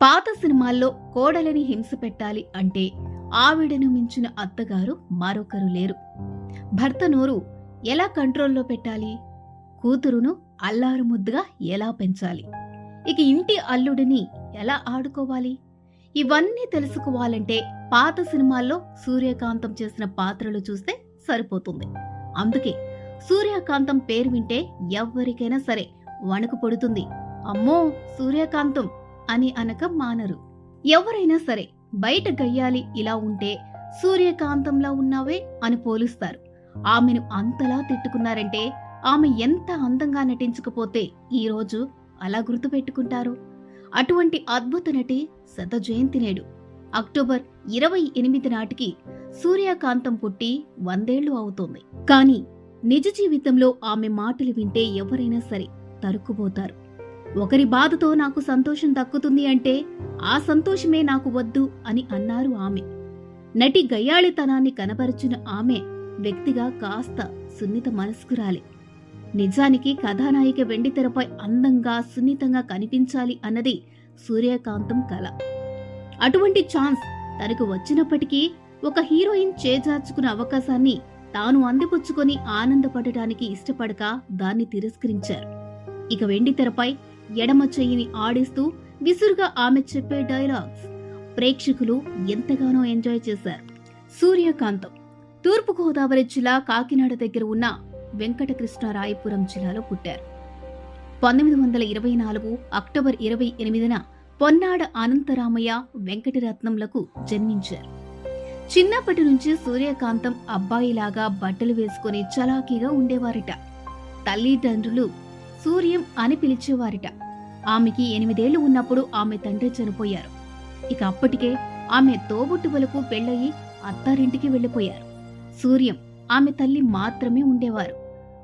పాత సినిమాల్లో కోడలిని హింస పెట్టాలి అంటే ఆవిడను మించిన అత్తగారు మరొకరు లేరు. భర్త నోరు ఎలా కంట్రోల్లో పెట్టాలి? కూతురును అల్లారు ముద్దుగా ఎలా పెంచాలి? ఇక ఇంటి అల్లుడిని ఎలా ఆడుకోవాలి? ఇవన్నీ తెలుసుకోవాలంటే పాత సినిమాల్లో సూర్యకాంతం చేసిన పాత్రలు చూస్తే సరిపోతుంది. అందుకే సూర్యకాంతం పేరు వింటే ఎవ్వరికైనా సరే వణుకు పొడుతుంది. అమ్మో సూర్యకాంతం! అని అనక మానరు. ఎవరైనా సరే బయట గయ్యాలి ఇలా ఉంటే సూర్యకాంతంలా ఉన్నావే అని పోలుస్తారు. ఆమెను అంతలా తిట్టుకున్నారంటే ఆమె ఎంత అందంగా నటించకపోతే ఈ రోజు అలా గుర్తుపెట్టుకుంటారు? అటువంటి అద్భుత నటి శత జయంతి నేడు. అక్టోబర్ ఇరవై ఎనిమిది నాటికి సూర్యకాంతం పుట్టి వందేళ్ళు అవుతోంది. కానీ నిజ జీవితంలో ఆమె మాటలు వింటే ఎవరైనా సరే తరుక్కుపోతారు. ఒకరి బాధతో నాకు సంతోషం దక్కుతుంది అంటే ఆ సంతోషమే నాకు వద్దు అని అన్నారు ఆమె. నటి గయ్యాళితనాన్ని కనపరచిన ఆమె వ్యక్తిగా కాస్త సున్నిత మనస్కురాలి. నిజానికి కథానాయిక వెండితెరపై అందంగా సున్నితంగా కనిపించాలి అన్నది సూర్యకాంతం కల. అటువంటి ఛాన్స్ తనకు వచ్చినప్పటికీ ఒక హీరోయిన్ చేజార్చుకున్న అవకాశాన్ని తాను అందిపుచ్చుకొని ఆనందపడటానికి ఇష్టపడక దాన్ని తిరస్కరించారు. ఇక వెండితెరపై ఎడమ చెయ్యిని ఆడిస్తూ విసురుగా ఆమె చెప్పే డైలాగ్స్ ప్రేక్షకులు ఎంతగానో ఎంజాయ్ చేశారు. సూర్యకాంతం తూర్పుగోదావరి జిల్లా కాకినాడ దగ్గర ఉన్న వెంకటకృష్ణరాయపురం జిల్లాలో పుట్టారు. పంతొమ్మిది వందల ఇరవై నాలుగు అక్టోబర్ ఇరవై ఎనిమిదిన పొన్నాడ అనంతరామయ్య వెంకటరత్నంలకు జన్మించారు. చిన్నప్పటి నుంచి సూర్యకాంతం అబ్బాయిలాగా బట్టలు వేసుకుని చలాకీగా ఉండేవారట. తల్లిదండ్రులు సూర్యం అని పిలిచేవారిట. ఆమెకి ఎనిమిదేళ్ళు ఉన్నప్పుడు ఆమె తండ్రి చనిపోయారు. ఇక అప్పటికే ఆమె తోబుట్టువులకు పెళ్ళయి అత్తారింటికి వెళ్ళిపోయారు. సూర్యం ఆమె తల్లి మాత్రమే ఉండేవారు.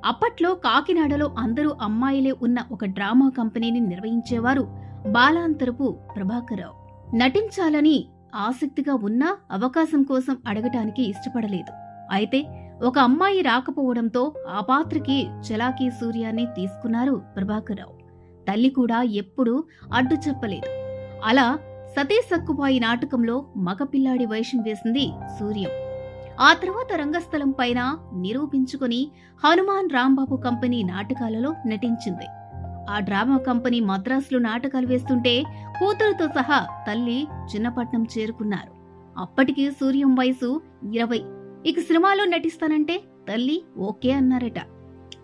అప్పట్లో కాకినాడలో అందరూ అమ్మాయిలే ఉన్న ఒక డ్రామా కంపెనీని నిర్వహించేవారు బాలాంతరపు ప్రభాకరరావు. నటించాలని ఆసక్తిగా ఉన్నా అవకాశం కోసం అడగటానికి ఇష్టపడలేదు. అయితే ఒక అమ్మాయి రాకపోవడంతో ఆ పాత్రకి చలాకీ సూర్యాన్ని తీసుకున్నారు ప్రభాకర్రావు. తల్లి కూడా ఎప్పుడూ అడ్డు చెప్పలేదు. అలా సతీ సక్కుబాయి నాటకంలో మగపిల్లాడి వేషం వేసింది సూర్యం. ఆ తర్వాత రంగస్థలం పైన నిరూపించుకుని హనుమాన్ రాంబాబు కంపెనీ నాటకాలలో నటించింది. ఆ డ్రామా కంపెనీ మద్రాసులో నాటకాలు వేస్తుంటే కూతురుతో సహా తల్లి చిన్నపట్నం చేరుకున్నారు. అప్పటికి సూర్యం వయసు ఇరవై. ఇక సినిమాలో నటిస్తానంటే తల్లి ఓకే అన్నారట.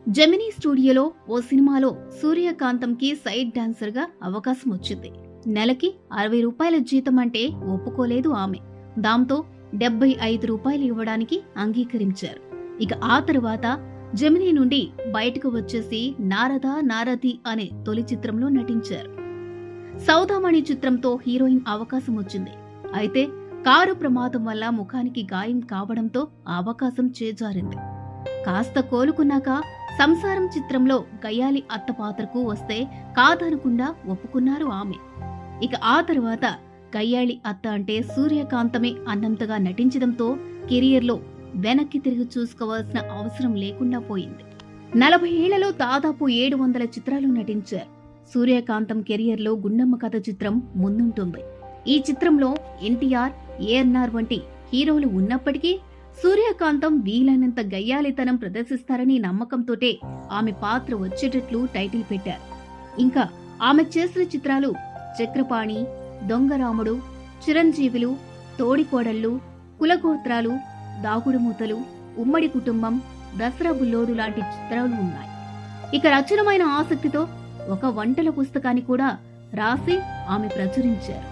జెమినీ స్టూడియోలో ఓ సినిమాలో సూర్యకాంతంకి సైడ్ డాన్సర్గా అవకాశం వచ్చింది. నెలకి అరవై రూపాయల జీతం అంటే ఒప్పుకోలేదు ఆమె. దాంతో డెబ్బై ఐదు రూపాయలు ఇవ్వడానికి అంగీకరించారు. ఇక ఆ తరువాత జమినీ నుండి బయటకు వచ్చేసి నారద నారది అనే తొలి చిత్రంలో నటించారు. సౌదామణి చిత్రంతో హీరోయిన్ అవకాశం వచ్చింది. అయితే కారు ప్రమాదం వల్ల ముఖానికి గాయం కావడంతో ఆ అవకాశం చేజారింది. కాస్త కోలుకున్నాక సంసారం చిత్రంలో గయ్యాలి అత్త పాత్రకు వస్తే కాదనకుండా ఒప్పుకున్నారు ఆమె. ఇక ఆ తరువాత గయ్యాళి అత్త అంటే సూర్యకాంతమే అన్నంతగా నటించడంతో కెరియర్లో వెనక్కి తిరిగి చూసుకోవాల్సిన అవసరం లేకుండా పోయింది. నలభై ఏళ్ళలో దాదాపు ఏడు వందల చిత్రాలు నటించారు. సూర్యకాంతం కెరియర్లో గుండమ్మ కథ చిత్రం ముందుంటుంది. ఈ చిత్రంలో ఎన్టీఆర్ ఏఎన్ఆర్ వంటి హీరోలు ఉన్నప్పటికీ సూర్యకాంతం వీలైనంత గయ్యాలితనం ప్రదర్శిస్తారని నమ్మకంతోటే ఆమె పాత్ర వచ్చేటట్లు టైటిల్ పెట్టారు. ఇంకా ఆమె చేసిన చిత్రాలు చక్రపాణి దొంగరాముడు చిరంజీవులు తోడికోడళ్ళు కులగోత్రాలు దాగుడుమూతలు ఉమ్మడి కుటుంబం దసరా బుల్లోడు లాంటి చిత్రాలు ఉన్నాయి. ఇక రచనమైన ఆసక్తితో ఒక వంటల పుస్తకాన్ని కూడా రాసి ఆమె ప్రచురించారు.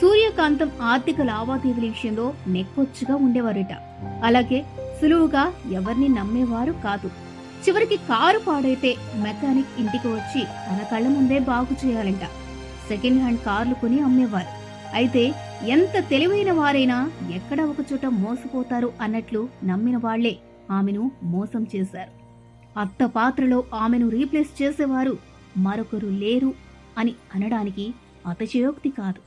సూర్యకాంతం ఆర్థిక లావాదేవీల విషయంలో నెక్కొచ్చుగా ఉండేవారట. అలాగే సులువుగా ఎవరిని నమ్మేవారు కాదు. చివరికి కారు పాడైతే మెకానిక్ ఇంటికి వచ్చి తన కళ్ళ ముందే బాగు చేయాలంట. సెకండ్ హ్యాండ్ కార్లు కొని అమ్మేవారు. అయితే ఎంత తెలివైన వారైనా ఎక్కడ ఒకచోట మోసపోతారు అన్నట్లు నమ్మిన వాళ్ళే ఆమెను మోసం చేశారు. అత్త పాత్రలో ఆమెను రీప్లేస్ చేసేవారు మరొకరు లేరు అని అనడానికి అతిశయోక్తి కాదు.